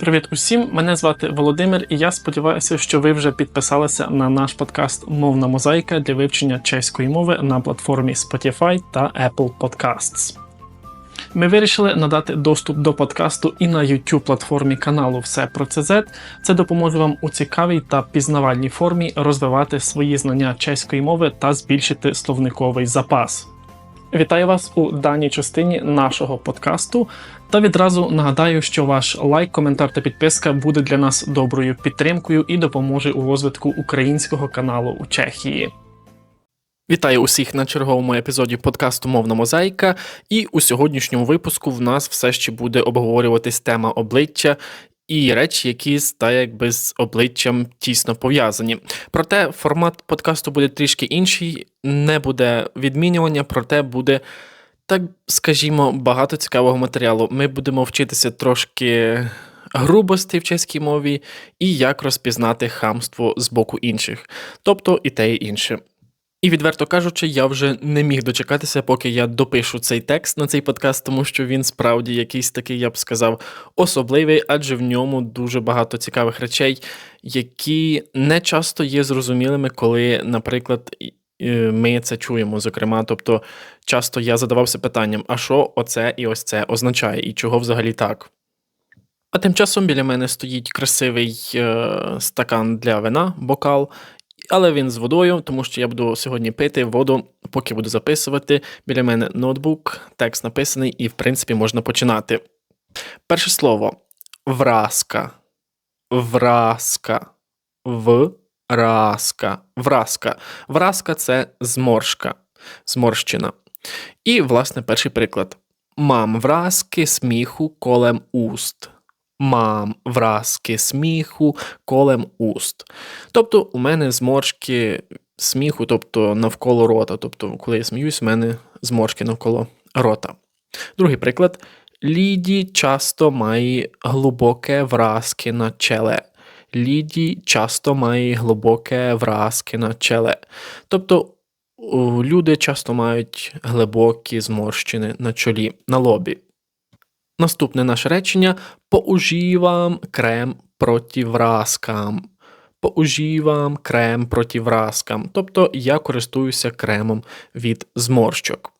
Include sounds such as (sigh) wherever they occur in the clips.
Привіт усім! Мене звати Володимир, і я сподіваюся, що ви вже підписалися на наш подкаст Мовна мозаїка для вивчення чеської мови на платформі Spotify та Apple Podcasts. Ми вирішили надати доступ до подкасту і на youtube платформі каналу Все про ЦЗ. Це допоможе вам у цікавій та пізнавальній формі розвивати свої знання чеської мови та збільшити словниковий запас. Вітаю вас у даній частині нашого подкасту. Та відразу нагадаю, що ваш лайк, коментар та підписка буде для нас доброю підтримкою і допоможе у розвитку українського каналу у Чехії. Вітаю усіх на черговому епізоді подкасту Мовна мозаїка. І у сьогоднішньому випуску в нас все ще буде обговорюватись тема обличчя і речі, які та якби з обличчям тісно пов'язані. Проте формат подкасту буде трішки інший, не буде відмінювання, проте буде. Так скажімо, багато цікавого матеріалу. Ми будемо вчитися трошки грубості в чеській мові і як розпізнати хамство з боку інших, тобто і те, і інше. І відверто кажучи, я вже не міг дочекатися, поки я допишу цей текст на цей подкаст, тому що він справді якийсь такий, я б сказав, особливий, адже в ньому дуже багато цікавих речей, які не часто є зрозумілими, коли, наприклад, ми це чуємо. Зокрема, тобто, часто я задавався питанням: а що оце і ось це означає, і чого взагалі так? А тим часом біля мене стоїть красивий е, стакан для вина, бокал, але він з водою, тому що я буду сьогодні пити воду, поки буду записувати. Біля мене ноутбук, текст написаний, і, в принципі, можна починати. Перше слово вразка. Вразка. Вразка. Вразка. Вразка це зморшка, зморщина. І, власне, перший приклад. Мам вразки сміху колем уст мам, вразки сміху, колем уст. Тобто, у мене зморшки сміху, тобто навколо рота. Тобто, коли я сміюсь, у мене зморшки навколо рота. Другий приклад. Ліді часто має глибоке вразки на челе. Ліді часто має глибоке вразки на челе. Тобто люди часто мають глибокі зморщини на чолі, на лобі. Наступне наше речення поуживам крем проти вразкам. Поуживам крем проти вразкам. Тобто я користуюся кремом від зморщок.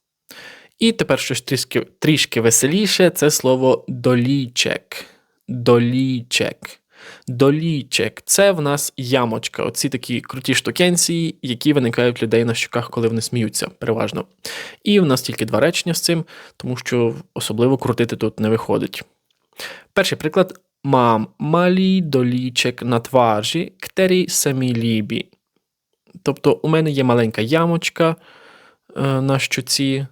І тепер щось трішки, трішки веселіше це слово долічек. Долічек. Долічек це в нас ямочка. Оці такі круті штукенції, які виникають в людей на щоках, коли вони сміються, переважно. І в нас тільки два речення з цим, тому що особливо крутити тут не виходить. Перший приклад: мам малий долічек на тварі, ктері самі лібі. Тобто, у мене є маленька ямочка е, на щоці,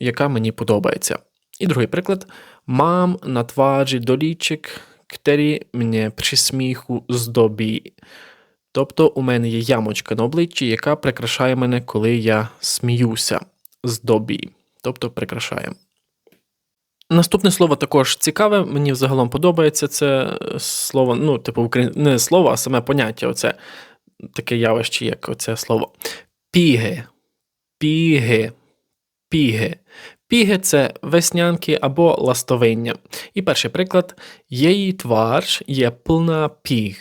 яка мені подобається. І другий приклад: мам на тварі долічек který мене при сміху здобі. Тобто у мене є ямочка на обличчі, яка прикрашає мене, коли я сміюся. Здобі. Тобто прикрашає. Наступне слово також цікаве, мені взагалом подобається це слово, ну, типу, не слово, а саме поняття. Оце таке явище, як оце слово. Піги. Піги. Піги. Піги це веснянки або ластовиння. І перший приклад: її твар є повна піг.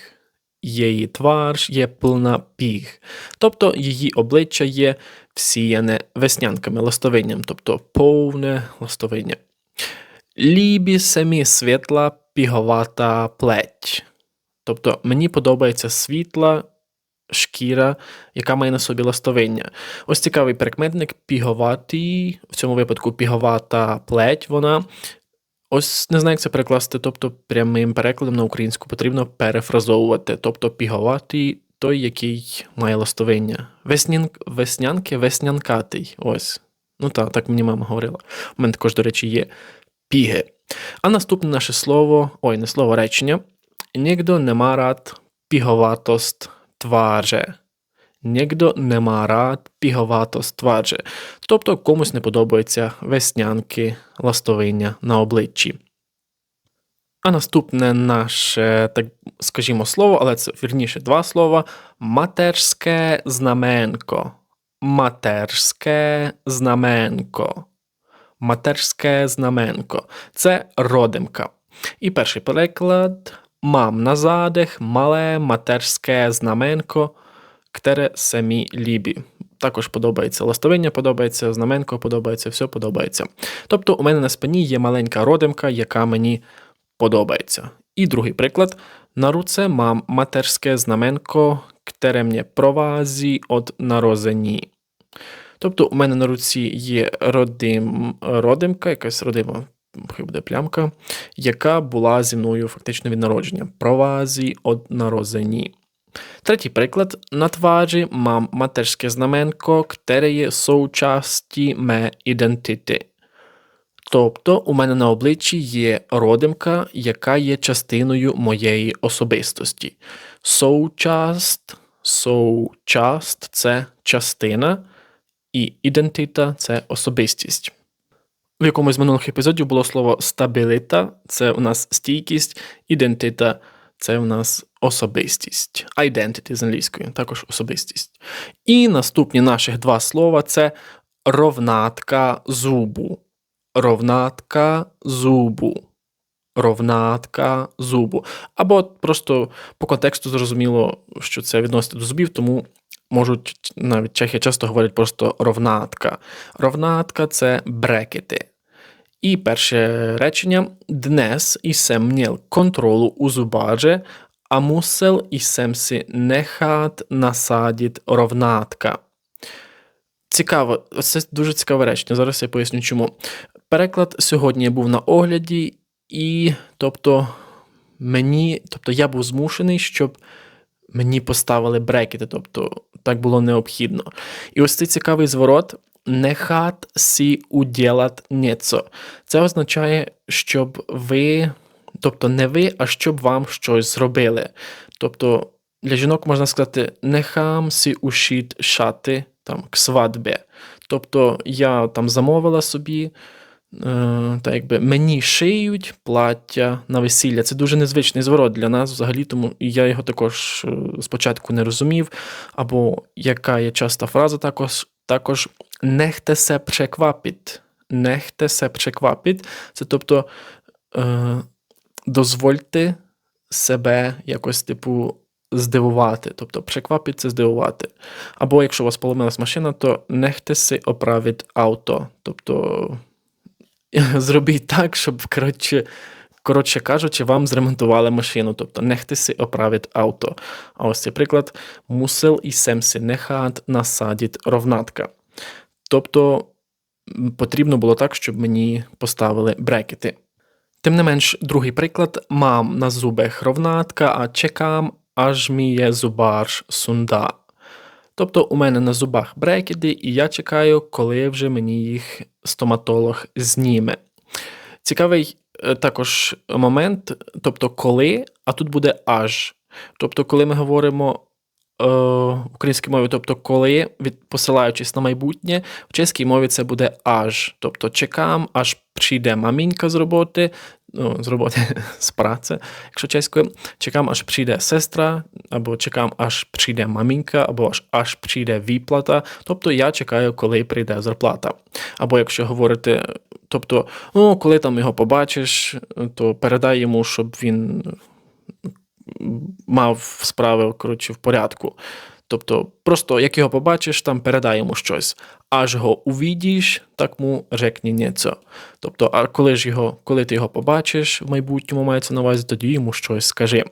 Її твар є повна піг. Тобто її обличчя є всіяне веснянками, ластовинням, тобто повне ластовиння. Лібі самі світла піговата плеть. Тобто мені подобається світла шкіра, яка має на собі ластовиння. Ось цікавий прикметник піговатий, в цьому випадку піговата плеть вона. Ось не знаю, як це перекласти, тобто прямим перекладом на українську потрібно перефразовувати. Тобто піговатий той, який має ластовиння. Веснін... Веснянки, веснянкатий. Ось. Ну так, так мені мама говорила. У мене також, до речі, є піги. А наступне наше слово, ой, не слово речення. Ніхто не ма рад піговатост tváře. Někdo nemá rád pihovatost tváře. Тобто комусь не подобаються веснянки, ластовиння на обличчі. А наступне наше, так скажімо, слово, але це вірніше два слова матерське знаменко. Матерське знаменко. Матерське знаменко. Це родимка. І перший переклад мам на задих, мале матерське знаменко, ктере самі лібі. Також подобається ластовиння, подобається, знаменко подобається, все подобається. Тобто, у мене на спині є маленька родимка, яка мені подобається. І другий приклад. На руце мам матерське знаменко, ктере мені провазі od народжені. Тобто, у мене на руці є родим, родимка, якась родима, буде плямка, яка була зі мною фактично від народження. Провазі od народжені. Третій приклад. На тваří мам матерське знаменко, které є соучасті ме ідентити. Тобто у мене на обличчі є родимка, яка є частиною моєї особистості. Соучаст, соучаст це частина, і ідентита це особистість. В якомусь з минулих епізодів було слово стабіліта, це у нас стійкість, ідентита це у нас особистість. Identity з англійської, також особистість. І наступні наших два слова це ровнатка зубу. Ровнатка зубу. Ровнатка зубу. Або просто по контексту зрозуміло, що це відноситься до зубів, тому можуть навіть чехи часто говорять просто ровнатка. Ровнатка це брекети. І перше речення Днес měl kontrolu u zubáře a musel jsem si nechat nasadit ровнатка. Цікаво, це дуже цікаве речення. Зараз я поясню чому. Переклад сьогодні був на огляді, і тобто мені, тобто я був змушений, щоб мені поставили брекети, тобто так було необхідно. І ось цей цікавий зворот. Нехат сі уділат нєцо. Це означає, щоб ви, тобто не ви, а щоб вам щось зробили. Тобто для жінок можна сказати нехам сі ушіт шати там к свадьбі. Тобто я там замовила собі, е, так якби мені шиють плаття на весілля. Це дуже незвичний зворот для нас взагалі, тому я його також е, спочатку не розумів. Або яка є часта фраза також, також нехте се преквапіт. Нехте се преквапіт. Це тобто е, дозвольте себе якось, типу, здивувати. Тобто преквапіт це здивувати. Або якщо у вас поломилась машина, то нехте си оправить авто. Тобто зробіть так, щоб, коротше, коротше кажучи, вам зремонтували машину. Тобто нехте си оправить авто. А ось цей приклад мусил і семси нехат насадить ровнатка. Тобто потрібно було так, щоб мені поставили брекети. Тим не менш, другий приклад мам на зубах ровнатка, а чекам, аж міє зубарш сунда. Тобто у мене на зубах брекети, і я чекаю, коли вже мені їх стоматолог зніме. Цікавий е, також момент, тобто коли, а тут буде аж. Тобто, коли ми говоримо українській мові, тобто коли, від, посилаючись на майбутнє, в чеській мові це буде аж. Тобто чекам, аж прийде мамінька з роботи, ну, з роботи (laughs) з праці, якщо чеською, чекам, аж прийде сестра, або чекам, аж прийде мамінька, або аж, аж прийде виплата. Тобто я чекаю, коли прийде зарплата. Або якщо говорити, тобто, ну, коли там його побачиш, то передай йому, щоб він мав справи коротше, в порядку. Тобто, просто як його побачиш, там передай йому щось. Аж його увідіш, так му рекні нєцо. Тобто, а коли ж його, коли ти його побачиш, в майбутньому мається на увазі, тоді йому щось скажи.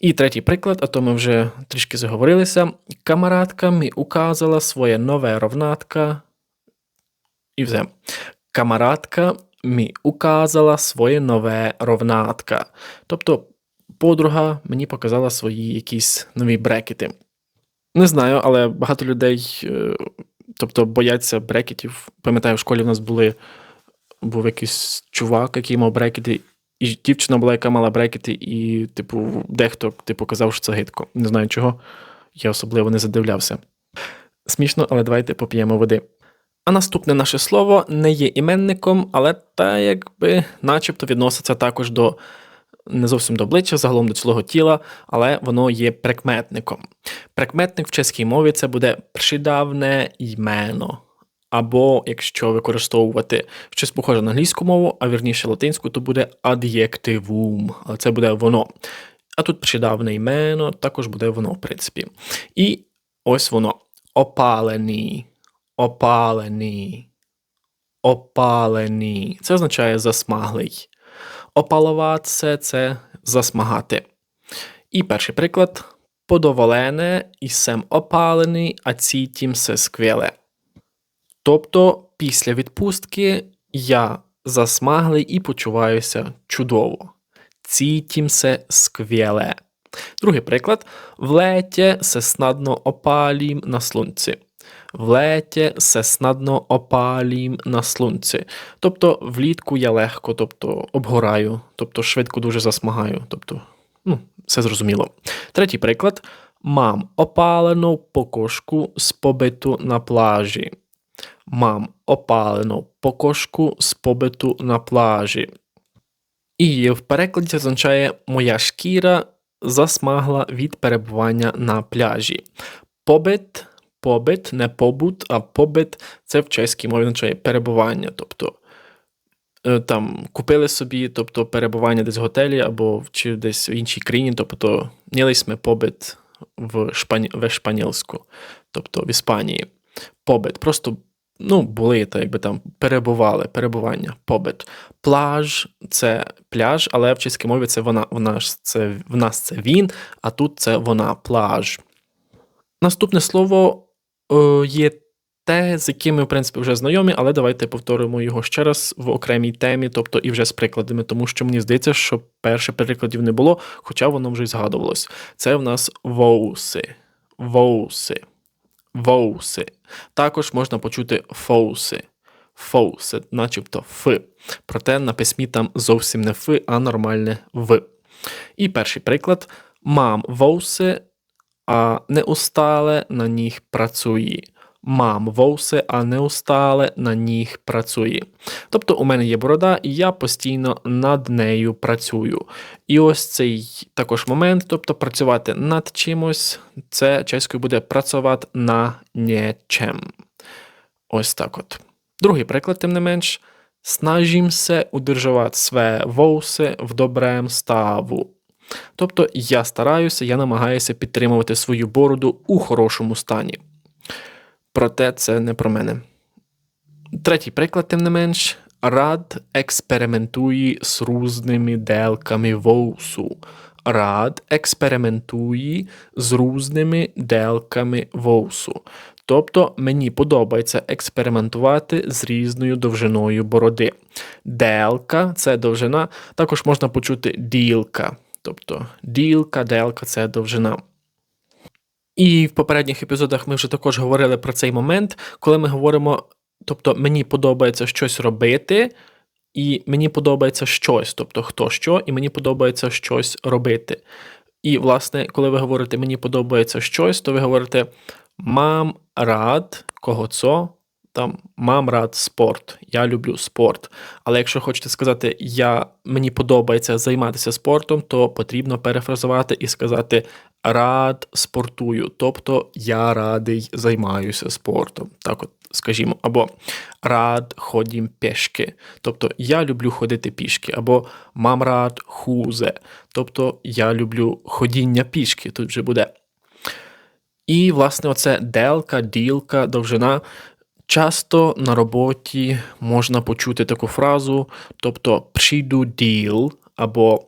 І третій приклад, а то ми вже трішки заговорилися. Камарадка мі указала своє нове ровнатка. І все. Камарадка мі указала своє нове ровнатка. Тобто, подруга мені показала свої якісь нові брекети. Не знаю, але багато людей, е, тобто, бояться брекетів. Пам'ятаю, в школі в нас були був якийсь чувак, який мав брекети, і дівчина була, яка мала брекети, і, типу, дехто типу, казав, що це гидко. Не знаю чого. Я особливо не задивлявся. Смішно, але давайте поп'ємо води. А наступне наше слово не є іменником, але та якби начебто відноситься також до не зовсім до обличчя, загалом до цілого тіла, але воно є прикметником. Прикметник в чеській мові це буде придавне ймено. Або якщо використовувати щось похоже на англійську мову, а вірніше латинську, то буде adjectivum, але це буде воно. А тут придавне імено, також буде воно, в принципі. І ось воно. Опалений, опалений, опалений. Це означає засмаглий. Опалуватися – це засмагати. І перший приклад. Подоволене і сем опалений, а цітім все сквеле. Тобто, після відпустки я засмаглий і почуваюся чудово. Цітім се сквєле. Другий приклад. В леті се снадно опалім на слунці. В леті се снадно опалім на слунці. Тобто влітку я легко тобто, обгораю, тобто швидко дуже засмагаю. Тобто, ну, все зрозуміло. Третій приклад. Мам опалену покошку з побиту на плажі. Мам опалену покошку з побиту на плажі. І в перекладі означає моя шкіра засмагла від перебування на пляжі. Побит, побит, не побут, а побит це в чеській мові означає перебування. Тобто е, там купили собі, тобто перебування десь в готелі або чи десь в іншій країні, тобто jsme побит в Шпані... в Шпанілську, тобто в Іспанії. Побит. Просто ну, були, так якби там перебували, перебування, побит. Плаж це пляж, але в чеській мові це вона. Вона ж це в нас це він, а тут це вона плаж. Наступне слово е, є те, з яким ми, в принципі, вже знайомі, але давайте повторимо його ще раз в окремій темі, тобто і вже з прикладами, тому що мені здається, що перше перекладів не було, хоча воно вже й згадувалось. Це в нас воуси. Воуси. Воуси. Також можна почути фоуси. Фоуси, начебто Ф. Проте на письмі там зовсім не Ф, а нормальне В. І перший приклад: мам воуси, а неустале на них працює. Мам воуси, а неустале на них працює. Тобто у мене є борода, і я постійно над нею працюю. І ось цей також момент, тобто працювати над чимось, це чеською буде працювати на нічем. Ось так от. Другий приклад, тим не менш. Snažím se udržovat své в добрém ставу. Тобто я стараюся, я намагаюся підтримувати свою бороду у хорошому стані. Проте це не про мене. Третій приклад, тим не менш, рад експериментує з різними делками воусу. Рад експериментує з різними делками воусу. Тобто мені подобається експериментувати з різною довжиною бороди. Делка це довжина, також можна почути ділка. Тобто ділка, делка це довжина. І в попередніх епізодах ми вже також говорили про цей момент, коли ми говоримо, тобто мені подобається щось робити, і мені подобається щось, тобто хто що, і мені подобається щось робити. І, власне, коли ви говорите мені подобається щось, то ви говорите мам рад кого це, там мам рад спорт, я люблю спорт. Але якщо хочете сказати, я, мені подобається займатися спортом, то потрібно перефразувати і сказати рад спортую, тобто я радий займаюся спортом. Так от, скажімо, або рад ходім пішки, тобто я люблю ходити пішки, або мам рад хузе, тобто я люблю ходіння пішки. Тут вже буде. І, власне, оце делка, ділка, довжина. Часто на роботі можна почути таку фразу, тобто прийду діл або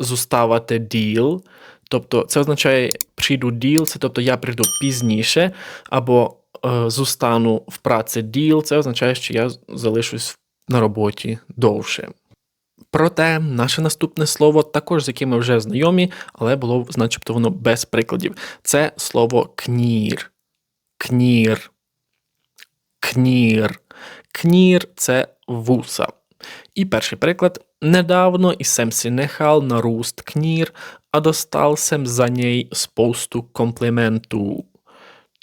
зуставати діл. Тобто це означає прийду діл, це тобто я прийду пізніше, або е, зустану в праці діл, це означає, що я залишусь на роботі довше. Проте, наше наступне слово, також з яким ми вже знайомі, але було, начебто, воно без прикладів. Це слово кнір. Кнір. Кнір. Кнір це вуса. І перший приклад. Недавно і сем си нехал наруст кнір, а достал сем за ней спосту компліменту.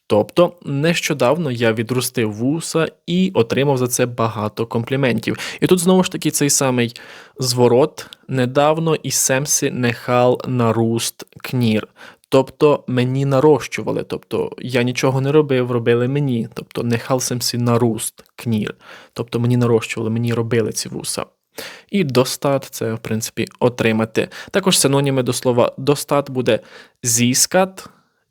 Тобто нещодавно я відростив вуса і отримав за це багато компліментів. І тут знову ж таки цей самий зворот недавно і семси нехал наруст кнір. Тобто мені нарощували. Тобто я нічого не робив, робили мені. Тобто не халсемсі наруст, кнір. Тобто мені нарощували, мені робили ці вуса. І достат це, в принципі, отримати. Також синоніми до слова достат буде зіскат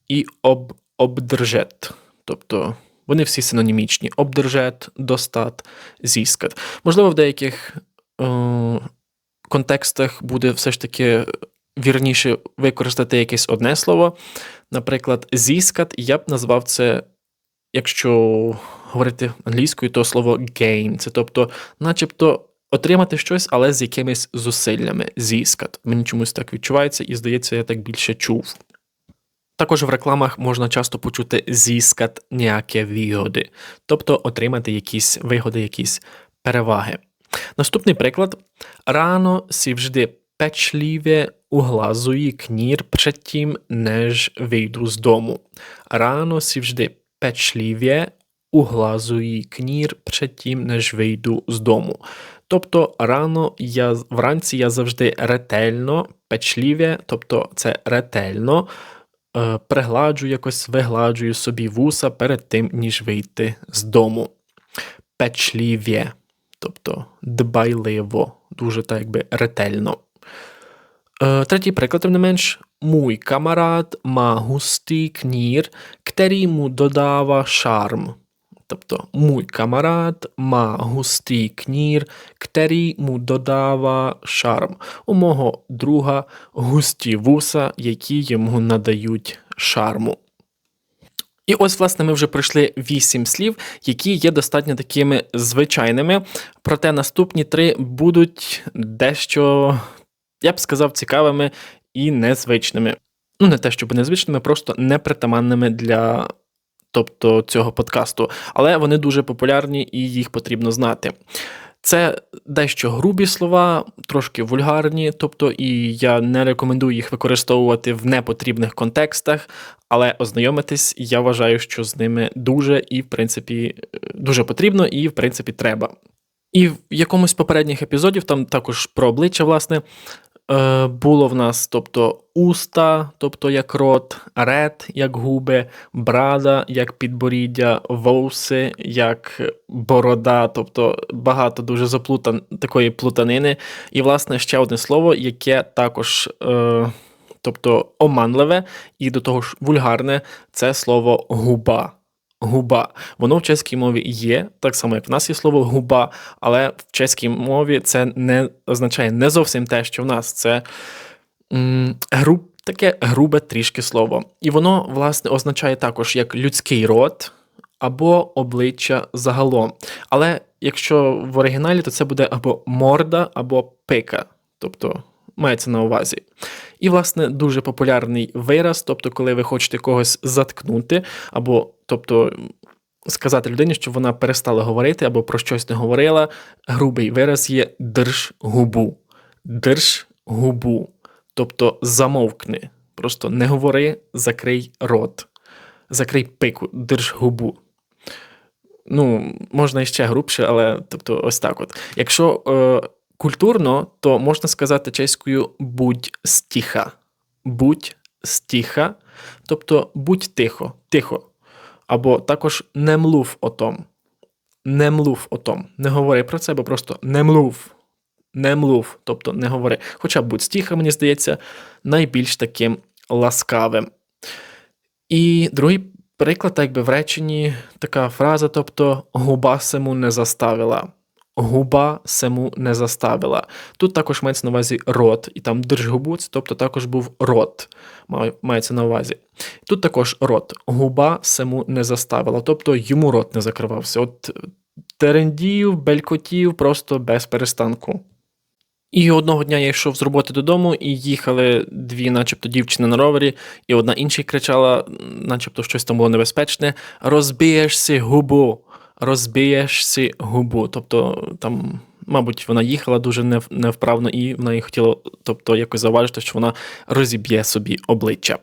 і об, обдержет. Тобто вони всі синонімічні: обдержет, достат, зіскат. Можливо, в деяких е, контекстах буде все ж таки вірніше використати якесь одне слово. Наприклад, зіскат, я б назвав це, якщо говорити англійською, то слово gain. Це тобто, начебто. Отримати щось, але з якимись зусиллями. Зіскат. Мені чомусь так відчувається, і здається, я так більше чув. Також в рекламах можна часто почути зіскат ніякі вигоди, тобто отримати якісь вигоди, якісь переваги. Наступний приклад: рано сівжди pečlivě uhlazují knír předtím, než vyjdu z domu. Ráno si vždy pečlivě углазуї кнір předtím, než вийду з дому. Тобто рано я вранці я завжди ретельно, печлівє, тобто це ретельно е, пригладжую якось, вигладжую собі вуса перед тим, ніж вийти з дому. Печлівє, тобто дбайливо, дуже так якби ретельно. Приклад, тим не менш, мій камарад ма густий кнір, který му додава шарм. Тобто, мій камарад ма густий кнір, který му додава шарм. У мого друга густі вуса, які йому надають шарму. І ось, власне, ми вже пройшли вісім слів, які є достатньо такими звичайними. Проте наступні три будуть дещо я б сказав, цікавими і незвичними. Ну, не те, щоб незвичними, просто непритаманними для тобто, цього подкасту. Але вони дуже популярні і їх потрібно знати. Це дещо грубі слова, трошки вульгарні, тобто, і я не рекомендую їх використовувати в непотрібних контекстах, але ознайомитись, я вважаю, що з ними дуже і, в принципі, дуже потрібно, і, в принципі, треба. І в якомусь попередніх епізодів, там також про обличчя, власне, було в нас тобто уста, тобто як рот, рет, як губи, брада, як підборіддя, вовси, як борода, тобто багато дуже заплутан такої плутанини. І, власне, ще одне слово, яке також. Е, Тобто оманливе і до того ж вульгарне це слово губа губа. Воно в чеській мові є, так само, як в нас є слово губа, але в чеській мові це не означає не зовсім те, що в нас це м, груб, таке грубе трішки слово. І воно, власне, означає також як людський рот або обличчя загалом. Але якщо в оригіналі, то це буде або морда, або пика. Тобто мається на увазі. І, власне, дуже популярний вираз, тобто, коли ви хочете когось заткнути, або тобто. Сказати людині, щоб вона перестала говорити або про щось не говорила. Грубий вираз є держ губу. Держ губу. Тобто замовкни. Просто не говори, закрий рот, закрий пику, держ губу. Ну, можна іще грубше, але тобто, ось так от. Якщо е, Культурно, то можна сказати чеською будь стіха. Будь стіха, тобто будь тихо, тихо. Або також не млув о том. Не млув о том. Не говори про це, бо просто не млув. Не млув, тобто не говори. Хоча будь стіха, мені здається, найбільш таким ласкавим. І другий приклад, так би в реченні, така фраза, тобто губа не заставила губа саму не заставила. Тут також мається на увазі рот, і там держгубуц, тобто також був рот, мається на увазі. Тут також рот, губа саму не заставила, тобто йому рот не закривався. От терендів, белькотів просто без перестанку. І одного дня я йшов з роботи додому, і їхали дві, начебто, дівчини на ровері, і одна інша кричала, начебто щось там було небезпечне: розбієшся губу розбиєшся губу. Тобто, там, мабуть, вона їхала дуже невправно, і вона їй хотіла тобто, якось заважити, що вона розіб'є собі обличчя.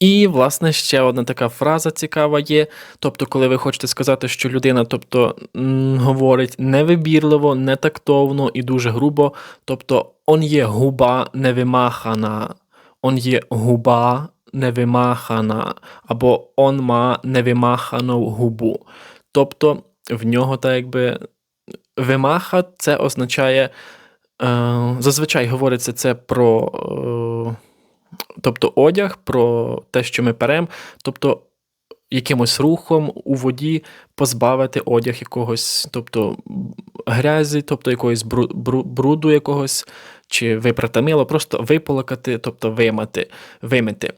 І, власне, ще одна така фраза цікава є. Тобто, коли ви хочете сказати, що людина тобто, говорить невибірливо, нетактовно і дуже грубо, тобто он є губа невимахана, он є губа невимахана, або он ма невимахану губу. Тобто в нього так якби вимаха це означає, е, зазвичай говориться це про е, тобто одяг, про те, що ми перемо, тобто якимось рухом у воді позбавити одяг якогось, тобто грязі, тобто якогось бруду якогось, чи випрати мило, просто виполакати, тобто вимати, вимити.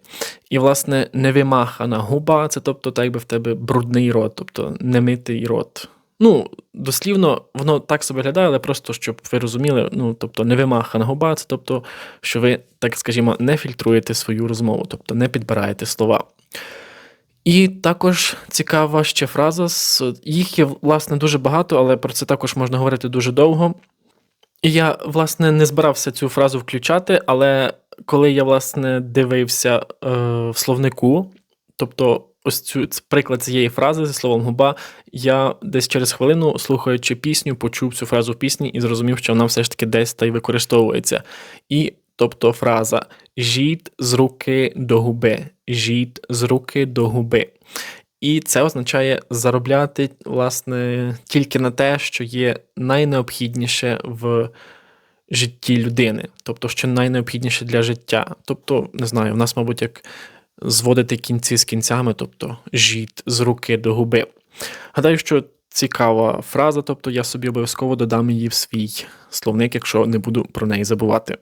І, власне, невимахана губа це тобто, так якби в тебе брудний рот, тобто немитий рот. Ну, дослівно, воно так себе виглядає, але просто щоб ви розуміли, ну, тобто невимахана губа, це тобто, що ви, так скажімо, не фільтруєте свою розмову, тобто не підбираєте слова. І також цікава ще фраза. Їх є, власне, дуже багато, але про це також можна говорити дуже довго. І я, власне, не збирався цю фразу включати, але коли я, власне, дивився е, в словнику, тобто ось цю приклад цієї фрази зі словом губа, я десь через хвилину, слухаючи пісню, почув цю фразу в пісні і зрозумів, що вона все ж таки десь та й використовується. І тобто фраза жіт з руки до губи, жіт з руки до губи. І це означає заробляти, власне, тільки на те, що є найнеобхідніше в житті людини, тобто, що найнеобхідніше для життя. Тобто, не знаю, в нас, мабуть, як зводити кінці з кінцями, тобто жіт з руки до губи. Гадаю, що цікава фраза, тобто я собі обов'язково додам її в свій словник, якщо не буду про неї забувати.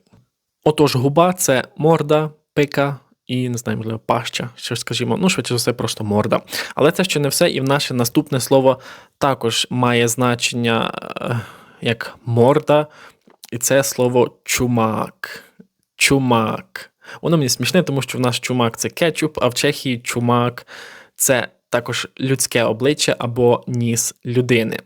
Отож, губа це морда, пика і не знаю, можливо, паща, що скажімо, ну, швидше за все, просто морда. Але це ще не все, і в наше наступне слово також має значення е, як морда, і це слово чумак. Чумак. Воно мені смішне, тому що в нас чумак це кетчуп, а в Чехії чумак це також людське обличчя або ніс людини.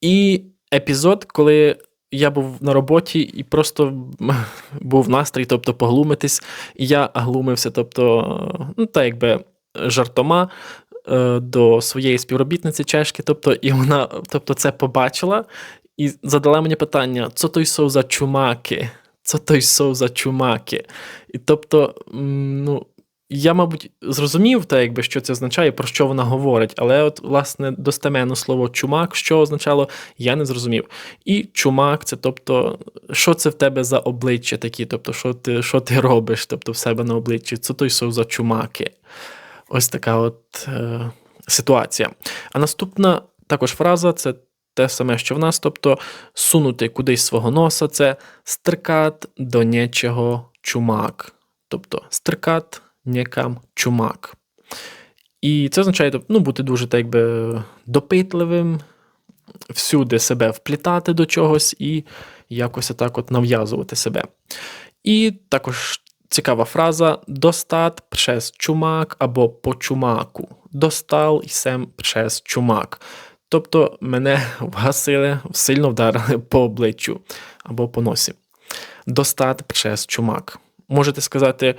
І епізод, коли я був на роботі і просто (laughs) був настрій, тобто поглумитись, і я глумився, тобто, ну, так якби жартома е, до своєї співробітниці чешки, тобто, і вона тобто, це побачила і задала мені питання: що той сов за чумаки? Це той сов за чумаки. І тобто, ну, я, мабуть, зрозумів, те, якби, що це означає, про що вона говорить, але от, власне, достеменно слово чумак, що означало, я не зрозумів. І чумак це тобто, що це в тебе за обличчя такі, тобто, що ти що ти робиш тобто, в себе на обличчі, це той сов за чумаки. Ось така от е, ситуація. А наступна також фраза це те саме, що в нас, тобто сунути кудись свого носа це стрикат до нічого чумак. Тобто стрикат нікам чумак. І це означає ну, бути дуже так би, допитливим, всюди себе вплітати до чогось і якось так от нав'язувати себе. І також цікава фраза достат przez чумак або по чумаку. Достал і сем przez чумак. Тобто мене (laughs) вгасили, сильно вдарили по обличчю або по носі. Достат przez чумак. Можете сказати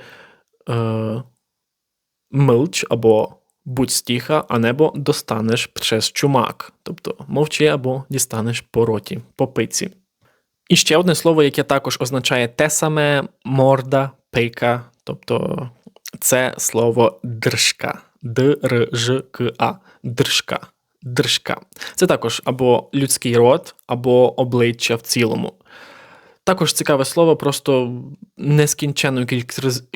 е, милч або будь стіха, а достанеш через чумак. Тобто мовчи або дістанеш по роті, по пиці. І ще одне слово, яке також означає те саме морда, пика, тобто це слово држка. Д-р-ж-к-а. Држка. Држка. Це також або людський рот, або обличчя в цілому. Також цікаве слово, просто нескінченну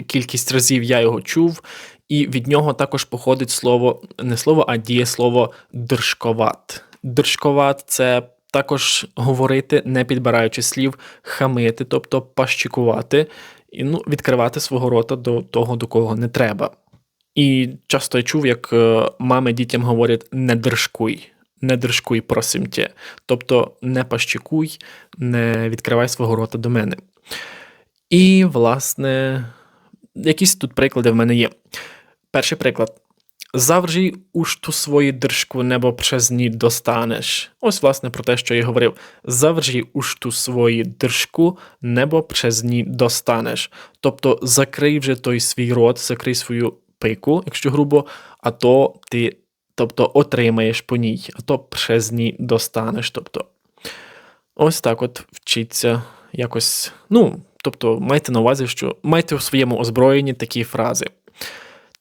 кількість разів я його чув, і від нього також походить слово, не слово, а дієслово држковат. Држковат це також говорити, не підбираючи слів, хамити, тобто пащикувати, і ну, відкривати свого рота до того, до кого не треба. І часто я чув, як е, мами дітям говорять не держкуй, не держкуй, просим тє. Тобто не пащикуй, не відкривай свого рота до мене. І, власне, якісь тут приклади в мене є. Перший приклад. Завжди уж ту свою держку небо przez ні достанеш. Ось, власне, про те, що я говорив. Завжди уж ту свою держку небо через ні достанеш. Тобто закрий вже той свій рот, закрий свою пику, якщо грубо, а то ти тобто, отримаєш по ній, а то через ні достанеш. Тобто, Ось так от вчиться якось. Ну, тобто, майте на увазі, що майте у своєму озброєнні такі фрази.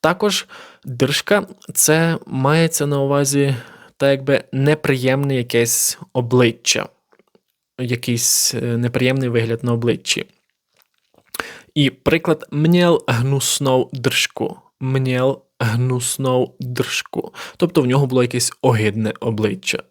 Також держка це мається на увазі та якби неприємне якесь обличчя, якийсь е, неприємний вигляд на обличчі. І приклад мнєл гнуснов держку. Мнєл гнуснов дршку, Тобто в нього було якесь огидне обличчя.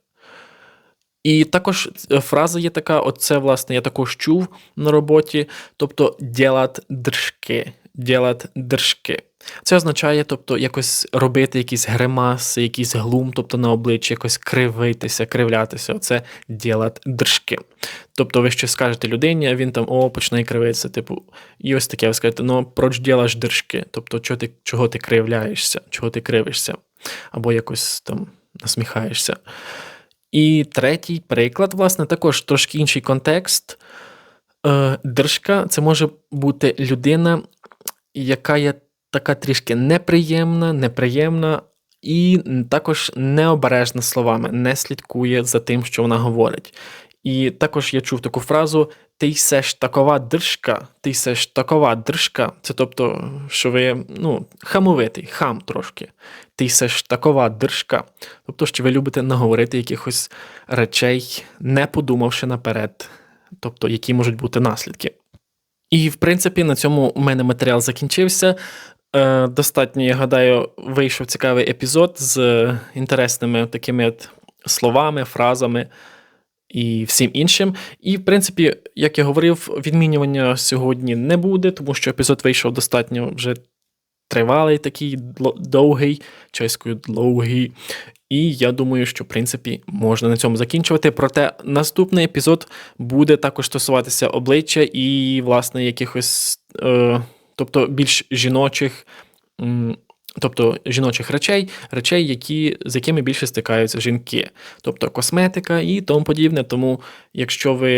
І також фраза є така: оце, власне, я також чув на роботі, тобто ділат держки. Ділат держки. Це означає, тобто, якось робити якісь гримаси, якийсь глум, тобто на обличчі, якось кривитися, кривлятися. Оце ділат держки. Тобто ви щось скажете людині, а він там о, почне кривитися. Типу, і ось таке ви скажете, ну проч ділаш держки. Тобто, чого ти, чого ти кривляєшся, чого ти кривишся, або якось там насміхаєшся. І третій приклад, власне, також трошки інший контекст. Е, Держка це може бути людина, яка є така трішки неприємна, неприємна і також необережна словами, не слідкує за тим, що вона говорить. І також я чув таку фразу: ти все ж такова держка, ти все ж такова держка. Це тобто, що ви ну, хамовитий, хам трошки. Ти все ж такова держка. Тобто, що ви любите наговорити якихось речей, не подумавши наперед, тобто, які можуть бути наслідки. І, в принципі, на цьому у мене матеріал закінчився. Е, Достатньо, я гадаю, вийшов цікавий епізод з інтересними такими от словами, фразами і всім іншим. І, в принципі, як я говорив, відмінювання сьогодні не буде, тому що епізод вийшов достатньо вже тривалий, такий довгий, чеською довгий. І я думаю, що в принципі можна на цьому закінчувати. Проте наступний епізод буде також стосуватися обличчя і, власне, якихось, е, тобто більш жіночих. Тобто жіночих речей, речей, які, з якими більше стикаються жінки, тобто косметика і тому подібне. Тому, якщо ви,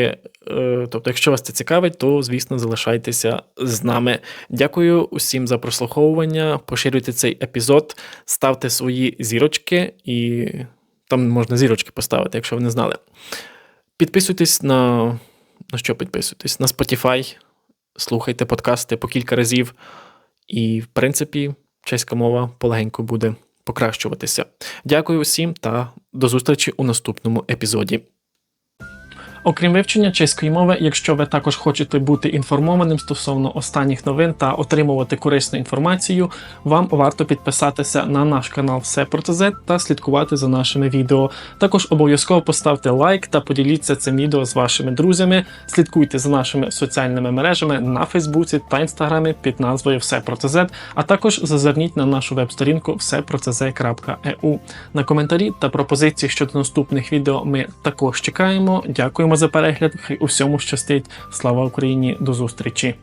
е, тобто, якщо вас це цікавить, то звісно залишайтеся з нами. Дякую усім за прослуховування. Поширюйте цей епізод, ставте свої зірочки, і там можна зірочки поставити, якщо ви не знали. Підписуйтесь на на що підписуйтесь? На Spotify, слухайте подкасти по кілька разів. І, в принципі чеська мова полегенько буде покращуватися. Дякую усім та до зустрічі у наступному епізоді. Окрім вивчення чеської мови, якщо ви також хочете бути інформованим стосовно останніх новин та отримувати корисну інформацію, вам варто підписатися на наш канал Все про ТЗ та слідкувати за нашими відео. Також обов'язково поставте лайк та поділіться цим відео з вашими друзями. Слідкуйте за нашими соціальними мережами на Фейсбуці та Інстаграмі під назвою Все про ТЗ, а також зазирніть на нашу веб-сторінку всепротз.eu. На коментарі та пропозиції щодо наступних відео ми також чекаємо. Дякуємо. Дякуємо за перегляд. Хай усьому щастить. Слава Україні! До зустрічі!